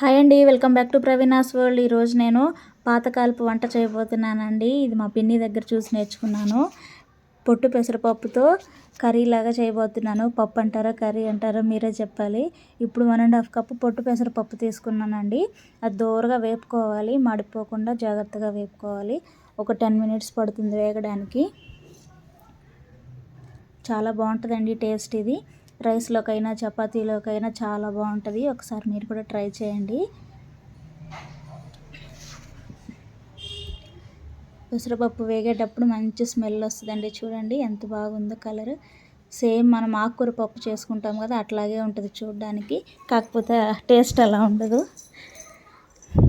Hi అండి welcome back to Praveena's world. ఈరోజు నేను పాతకాలపు వంట చేయబోతున్నానండి. ఇది మా పిన్ని దగ్గర చూసి నేర్చుకున్నాను. పొట్టు పెసరపప్పుతో కర్రీ లాగా చేయబోతున్నాను. పప్పు అంటారో కర్రీ అంటారో మీరే చెప్పాలి. ఇప్పుడు వన్ అండ్ హాఫ్ కప్పు పొట్టు పెసరపప్పు తీసుకున్నానండి. అది దూరగా వేపుకోవాలి మాడిపోకుండా జాగ్రత్తగా వేపుకోవాలి. ఒక టెన్ మినిట్స్ పడుతుంది వేగడానికి. చాలా బాగుంటుందండి టేస్ట్ ఇది. రైస్లోకైనా చపాతీలోకైనా చాలా బాగుంటుంది. ఒకసారి మీరు కూడా ట్రై చేయండి. పెసరపప్పు వేగేటప్పుడు మంచి స్మెల్ వస్తుందండి. చూడండి ఎంత బాగుందో కలర్. సేమ్ మనం ఆకుకూర పప్పు చేసుకుంటాం కదా అట్లాగే ఉంటుంది చూడడానికి. కాకపోతే టేస్ట్ అలా ఉండదు.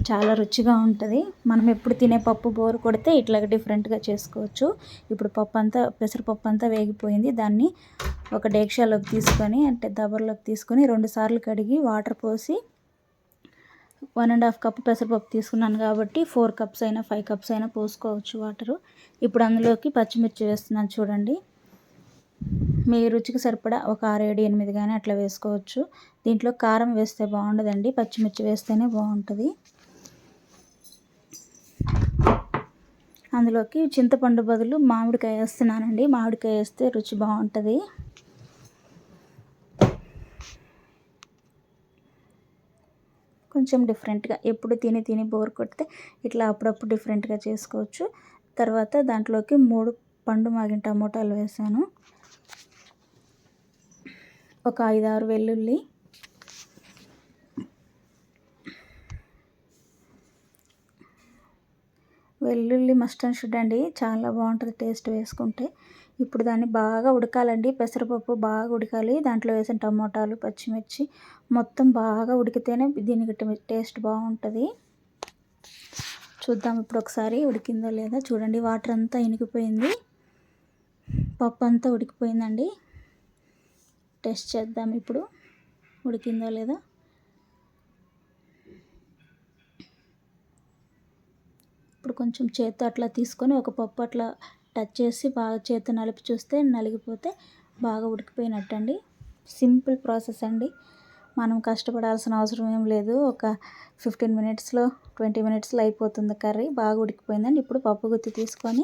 చాలా రుచిగా ఉంటుంది. మనం ఎప్పుడు తినే పప్పు బోరు కొడితే ఇట్లాగ డిఫరెంట్గా చేసుకోవచ్చు. ఇప్పుడు పప్పు అంతా పెసరపప్పు అంతా వేగిపోయింది. దాన్ని ఒక డేక్షాలోకి తీసుకొని అంటే దబర్లోకి తీసుకొని రెండు సార్లు కడిగి వాటర్ పోసి వన్ అండ్ హాఫ్ కప్ పెసరపప్పు తీసుకున్నాను కాబట్టి ఫోర్ కప్స్ అయినా ఫైవ్ కప్స్ అయినా పోసుకోవచ్చు వాటరు. ఇప్పుడు అందులోకి పచ్చిమిర్చి వేస్తున్నాను చూడండి. మీ రుచికి సరిపడా ఒక ఆరు ఏడు ఎనిమిది కానీ అట్లా వేసుకోవచ్చు. దీంట్లో కారం వేస్తే బాగుండదండి. పచ్చిమిర్చి వేస్తేనే బాగుంటుంది. అందులోకి చింతపండు బదులు మామిడికాయ వేస్తున్నానండి. మామిడికాయ వేస్తే రుచి బాగుంటుంది. కొంచెం డిఫరెంట్గా ఎప్పుడు తిని తిని బోర్ కొడితే ఇట్లా అప్పుడప్పుడు డిఫరెంట్గా చేసుకోవచ్చు. తర్వాత దాంట్లోకి మూడు పండు మాగిన టమోటాలు వేసాను. ఒక ఐదారు వెల్లుల్లి. వెల్లుల్లి మస్ట్ అండ్ షుడ్ అండి చాలా బాగుంటుంది టేస్ట్ వేసుకుంటే. ఇప్పుడు దాన్ని బాగా ఉడకాలండి పెసరపప్పు బాగా ఉడకాలి దాంట్లో వేసిన టమోటాలు పచ్చిమిర్చి మొత్తం బాగా ఉడికితేనే దీనికి టేస్ట్ బాగుంటుంది. చూద్దాం ఇప్పుడు ఒకసారి ఉడికిందో లేదా. చూడండి వాటర్ అంతా ఇనికిపోయింది పప్పు అంతా ఉడికిపోయిందండి. టెస్ట్ చేద్దాం ఇప్పుడు. ఉడికిందో లేదా? ఇప్పుడు కొంచెం చేత్తో అట్లా తీసుకొని ఒక పప్పు అట్లా టచ్ చేసి బాగా చేత్తో నలిపి చూస్తే నలిగిపోతే బాగా ఉడికిపోయినట్టు అండి సింపుల్ ప్రాసెస్ అండి. మనం కష్టపడాల్సిన అవసరం ఏం లేదు. ఒక ఫిఫ్టీన్ మినిట్స్లో ట్వంటీ మినిట్స్లో అయిపోతుంది కర్రీ. బాగా ఉడికిపోయిందండి. ఇప్పుడు పప్పు గుత్తి తీసుకొని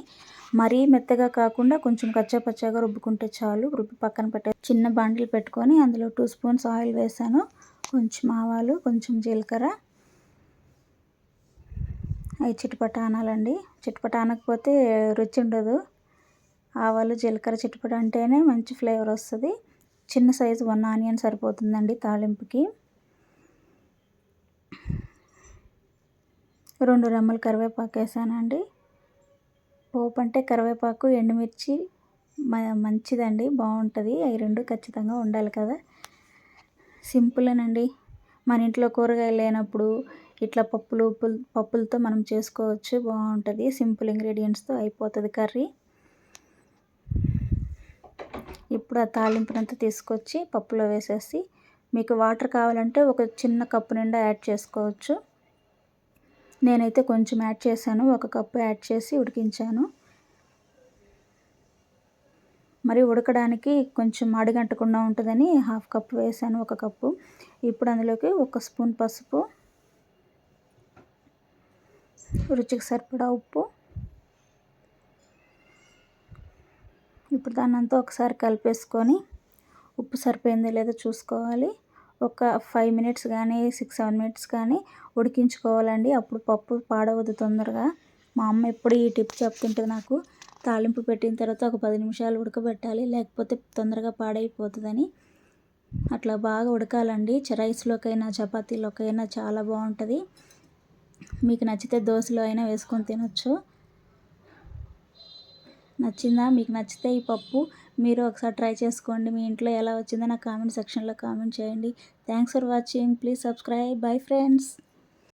మరీ మెత్తగా కాకుండా కొంచెం కచ్చాపచ్చాగా రుబ్బుకుంటే చాలు. రుబ్బి పక్కన పెట్టే చిన్న బండిలు పెట్టుకొని అందులో టూ స్పూన్స్ ఆయిల్ వేసాను. కొంచెం ఆవాలు కొంచెం జీలకర్ర. అవి చిటపట అనాలండి. చిటపట అనకపోతే రుచి ఉండదు. ఆవాలు జీలకర్ర చిటపట అంటేనే మంచి ఫ్లేవర్ వస్తుంది. చిన్న సైజు వన్ ఆనియన్ సరిపోతుందండి తాలింపుకి. రెండు రెమ్మలు కరివేపాకు వేసానండి. పోపు అంటే కరివేపాకు ఎండుమిర్చి మంచిదండి బాగుంటుంది. అవి రెండు ఖచ్చితంగా ఉండాలి కదా. సింపులేనండి. మన ఇంట్లో కూరగాయలు లేనప్పుడు ఇట్లా పప్పులు పప్పులతో మనం చేసుకోవచ్చు. బాగుంటుంది. సింపుల్ ఇంగ్రీడియంట్స్తో అయిపోతుంది కర్రీ. ఇప్పుడు ఆ తాలింపునంతా తీసుకొచ్చి పప్పులో వేసేసి మీకు వాటర్ కావాలంటే ఒక చిన్న కప్పు నిండా యాడ్ చేసుకోవచ్చు. నేనైతే కొంచెం యాడ్ చేశాను. ఒక కప్పు యాడ్ చేసి ఉడికించాను. మరి ఉడకడానికి కొంచెం అడుగంటకుండా ఉంటుందని హాఫ్ కప్పు వేసాను. ఒక కప్పు. ఇప్పుడు అందులోకి ఒక స్పూన్ పసుపు. రుచికి సరిపడా ఉప్పు. ఇప్పుడు దాన్ని అంతా ఒకసారి కలిపేసుకొని ఉప్పు సరిపోయిందో లేదో చూసుకోవాలి. ఒక ఫైవ్ మినిట్స్ కానీ సిక్స్ సెవెన్ మినిట్స్ కానీ ఉడికించుకోవాలండి. అప్పుడు పప్పు పాడవద్దు తొందరగా. మా అమ్మ ఎప్పుడు ఈ టిప్ చెప్తుంటుంది నాకు. తాలింపు పెట్టిన తర్వాత ఒక పది నిమిషాలు ఉడకబెట్టాలి. లేకపోతే తొందరగా పాడైపోతుందని. అట్లా బాగా ఉడకాలండి. రైస్లోకైనా చపాతీలోకైనా చాలా బాగుంటుంది. మీకు నచ్చితే దోశలో అయినా వేసుకొని తినొచ్చు. నచ్చిందా? మీకు నచ్చితే ఈ పప్పు మీరు ఒకసారి ట్రై చేసుకోండి. మీ ఇంట్లో ఎలా వచ్చిందో నా కామెంట్ సెక్షన్లో కామెంట్ చేయండి. Thanks for watching. Please subscribe. Bye friends.